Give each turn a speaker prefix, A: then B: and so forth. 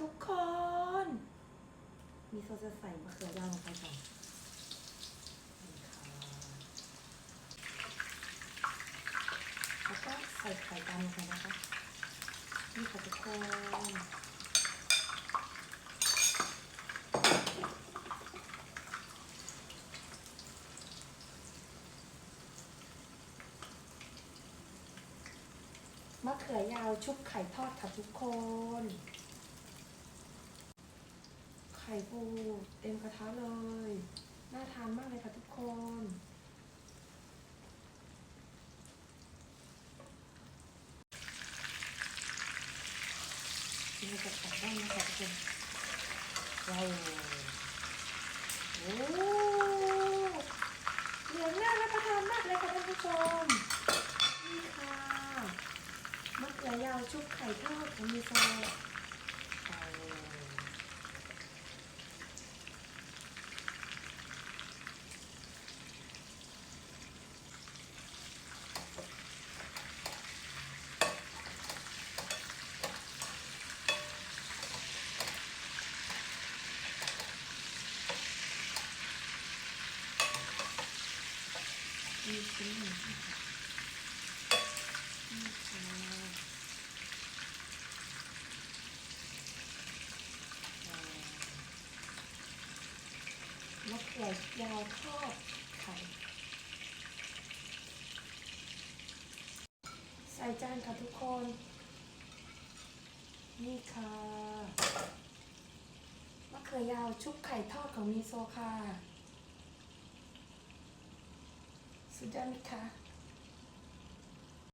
A: ทุกคน มีโซจะใส่มะเขือยาวลงไปก่อนแล้วก็ใส่ไข่ดำลงไปนะคะ นี่ค่ะทุกคนมะเขือยาวชุบไข่ทอดค่ะทุกคน ข่ปูเต็มกระทะเลย น่าทานมากเลยค่ะทุกคนนี่จะตัดด้านนะคะทุกคนว้าวโอ้เหลืองน่ารับประทานมากเลยค่ะท่านผู้ชม นี่ค่ะมะเขือยาวชุบไข่ทอดของมีโซอา มีชิ้นหนึ่งค่ะนี่ค่ะมะเขือยาวทอดไข่ใส่จานค่ะทุกคน นี่ค่ะมะเขือยาวชุบไข่ทอดของมิโซค่ะ si Danica.